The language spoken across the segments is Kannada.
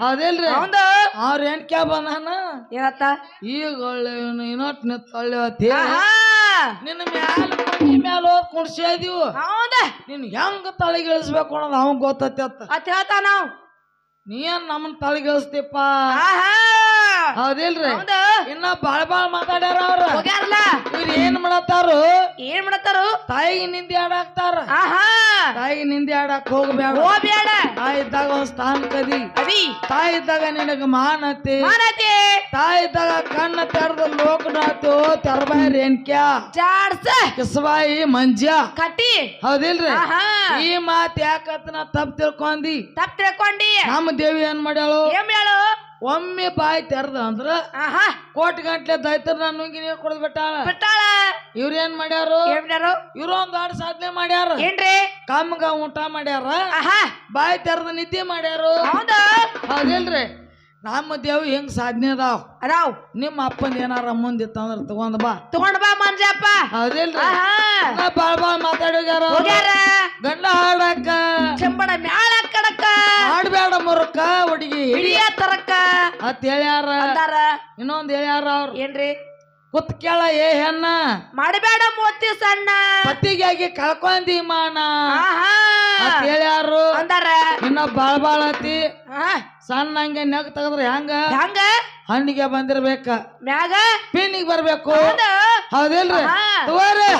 ಹೌದಿಲ್ರಿ ಅವಂದ ಅವ್ರ ಏನ್ ಕ್ಯಾ ಬಂದಾನ? ಏನತ್ತ? ಈಗ ಒಳ್ಳೆ ಇನ್ನೊಟ್ ನಿತ್ತಳ್ಳಿ ಅಂತ ನಿನ್ನ ಮ್ಯಾಲ ಮನಿ ಮ್ಯಾಲ ಹೋದ್ ಕುಡ್ಸ್ಯಾದೀವು ಹೌದ? ನಿನ್ ಹೆಂಗ್ ತಳಿಗಿಳಿಸ್ಬೇಕು ಅನ್ನೋದು ಅವ್ನ್ ಗೊತ್ತೈತಿ ಅತ್ತ. ಅತ್ ಹೇಳ್ತಾ ನಾವು. ನೀ ಏನ್ ನಮ್ಮನ್ ಹಾ ಆಹಾ! ಹೌದಿಲ್ರಿ. ಹೌದು. ಇನ್ನ ಬಾಳ ಬಾಳ ಮಾತಾಡ್ಯಾರ ಅವ್ರ. ಹೋಗ್ಯಾರಲ್ಲ. ಇವ್ರ ಏನ್ ಮಾಡತ್ತಾರು? ಏನ್ ಮಾಡತ್ತಾರು? ತಾಯಿಗೆ ನಿಂದಿ ಆಡಾಕ್ತಾರ. ಆಹಾ. ತಾಯಿಗೆ ನಿಂದಿ ಆಡಾಕ್ ಹೋಗ್ಬೇಡ ಹೋಗ್ಬೇಡ ತಾಯಿ ಇದ್ದಾಗ ಒಂದ್ ಸ್ಥಾನ ಕದಿ. ಅದಿ ತಾಯಿ ಇದ್ದಾಗ ನಿನಗ ಮಾನತಿ. ಮಾನತೆ. ತಾಯಿ ಇದ್ದಾಗ ಕಣ್ಣ ತೆರೆದ ಲೋಕನಾಥು ತೆರಬಾಯಿ ರೇಣ್ಕ್ಯಾ ಜಾಡ್ಸ. ಕಿಸಬಾಯಿ ಮಂಜ ಕಟ್ಟಿ. ಹೌದಿಲ್ರಿ? ಈ ಮಾತ್ ಯಾಕತ್ ನಾ ತಪ್ಪು ತಿಳ್ಕೊಂಡಿ ತಪ್ಪ ತಿಳ್ಕೊಂಡಿ. ನಮ್ಮ ದೇವಿ ಏನ್ ಮಾಡ್ಯಾಳು? ಏನ್ ಹೇಳು ಒಮ್ಮೆ ಬಾಯಿ ತೆರೆದ ಅಂದ್ರ ಆಹಾ. ಕೋಟಿ ಗಂಟ್ಲೆ ದೈತರ ನಾನು ನುಂಗಿ ನೀರು ಕುಡಿದ್ ಬಿಟ್ಟಾಳ. ಬಿಟ್ಟಾಳ. ಇವ್ರ ಏನ್ ಮಾಡ್ಯಾರು? ಇವ್ರ ಇವ್ರು ಒಂದ್ ದೊಡ್ಡ ಸಾಧನೆ ಮಾಡ್ಯಾರ. ಏನ್ರಿ? ಕಮ್ಗ ಊಟ ಮಾಡ್ಯಾರ. ಆಹಾ. ಬಾಯಿ ತೆರೆದ ನಿದ್ದೆ ಮಾಡ್ಯಾರು. ಹೌದಾ. ಹೌದಿಲ್ರಿ? ನಮ್ಮ ದೇವ್ ಹೆಂಗ್ ಸಾಧನೆ ಅದಾವ್? ಅದಾವ್. ನಿಮ್ಮ ಅಪ್ಪಂದ ಏನಾರ ಮುಂದಿತ್ತ ಅಂದ್ರ ತಗೊಂಡ್ ಬಾ. ತಗೊಂಡ್ ಬಾ ಮಂಜಪ್ಪ. ಹೌದಿಲ್ರಿ? ಬಾಳ್ ಬಾಳ್ ಮಾತಾಡೋಗ್ಯಾರ. ಗಂಡ ಹಾಡಕ್ಕ. ಚಂಬಡ ಮಾಡ್ಬೇಡ ಮುರುಕ ಹುಡುಗಿ ಹಿಡಿ ಹಿಡಿಯ ತರಕ ಅತ್ ಹೇಳ್ಯಾರ. ಅಂದಾರ? ಇನ್ನೊಂದ್ ಹೇಳ್ಯಾರ ಅವ್ರ. ಏನ್ರಿ? ಕುತ್ ಕೇಳ ಏ ಹೆಣ್ಣ. ಮಾಡಬೇಡ ಮೋತಿ ಸಣ್ಣ. ಪತಿಗಾಗಿ ಕಳ್ಕೊಂಡಿ ಮಾನ. ಅತ್ ಹೇಳ್ಯಾರು. ಅಂದಾರ? ಇನ್ನ ಬಾಳ್ ಬಾಳ್ ಅತಿ ಸಣ್ಣ ಹಂಗೆ ನೆಗ್ ತೆಗದ್ರ ಹೆಂಗ? ಹೆಂಗ? ಹಣ್ಣಿಗೆ ಬಂದಿರ್ಬೇಕ. ಮ್ಯಾಗ? ಪಿನ್ನಿಗೆ ಬರ್ಬೇಕು. ಹೌದು. ಹೌದಿಲ್ರಿ. ತಗೋರಿ.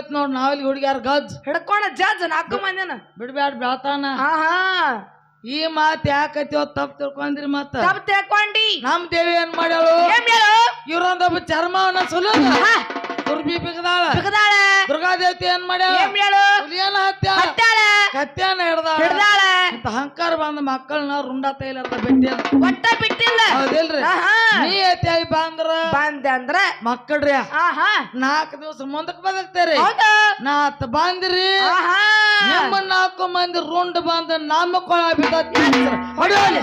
ಹಿಂಗಾಯ್ತ್ ನೋಡ್ ನಾವಲ್ಲಿ ಹುಡುಗ್ಯಾರ ಗಜ್. ಹಿಡ್ಕೊಂಡ ಜಜ್ ನಾಲ್ಕು ಮಂದಿನ. ಬಿಡ್ಬ್ಯಾಡ ಬೆಳತಾನ ಆಹಾ. ಈ ಮಾತ್ ಯಾಕತಿವ ತಪ್ಪು ತಿಳ್ಕೊಂಡ್ರಿ ಮತ್ತ? ತಪ್ಪ ತಿಳ್ಕೊಂಡಿ. ನಮ್ ದೇವಿ ಏನ್ ಮಾಡ್ಯಾಳು? ಏನ್ ಹೇಳು ಇವ್ರೊಂದೊಬ್ಬ ಚರ್ಮವನ್ನ ಸುಲು ಆಹಾ, ದುರ್ಬಿ ಬಿಗದಾಳ. ಬಿಗದಾಳ. ದುರ್ಗಾದೇವತಿ ಏನ್ ಮಾಡ್ಯಾಳ? ಏನ್ ಹೇಳು ಹುಲಿಯನ್ನ ಹತ್ಯ ಹತ್ಯಾಳ. ಕತ್ಯಾನ ಹಿಡ್ದಾಳ. ಹಿಡ್ದಾಳ. ಇಂತ ಅಹಂಕಾರ ಬಂದ ಮಕ್ಕಳನ್ನ ರುಂಡ ತೈಲ ಅಂತ. ಬಿಟ್ಟಿಲ್ಲ ಒಟ್ಟ ಬಿಟ್ಟಿಲ್ಲ. ಹೌದಿಲ್ರಿ? ನೀ ಎತ್ತಾಗಿ ಬಂದ್ರ? ಬಂದೆ ಅಂದ್ರ? ಮಕ್ಕಳ್ರಿ. ಆಹಾ. ನಾಲ್ಕು ದಿವಸ ಮುಂದಕ್ಕೆ ಬದುಕ್ತೇರಿ ನಾತ್ ಬಂದ್ರಿ. ಆಹಾ. ನಿಮ್ಮ ನಾಲ್ಕು ಮಂದಿ ರುಂಡ್ ಬಂದ ನಮ್ಮ ಕೊಳ ಬಿದ್ದ ಹೊಡಿಯೋಲಿ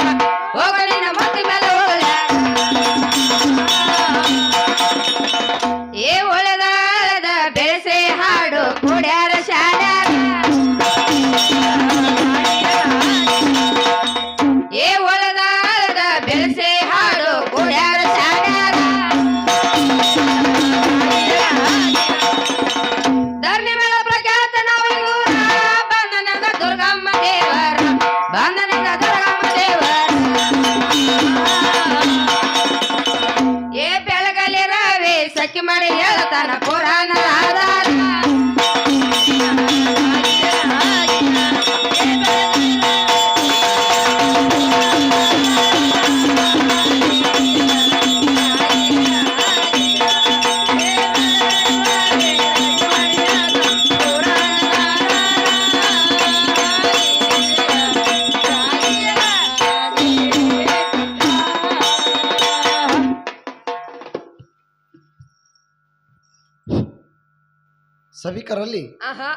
ಚಕ್ಕಿ ಮಾಡಿ ಹೇಳ್ತಾನ ಪುರಾಣದ ಆಧಾರ. ಸಭಿಕರಲ್ಲಿ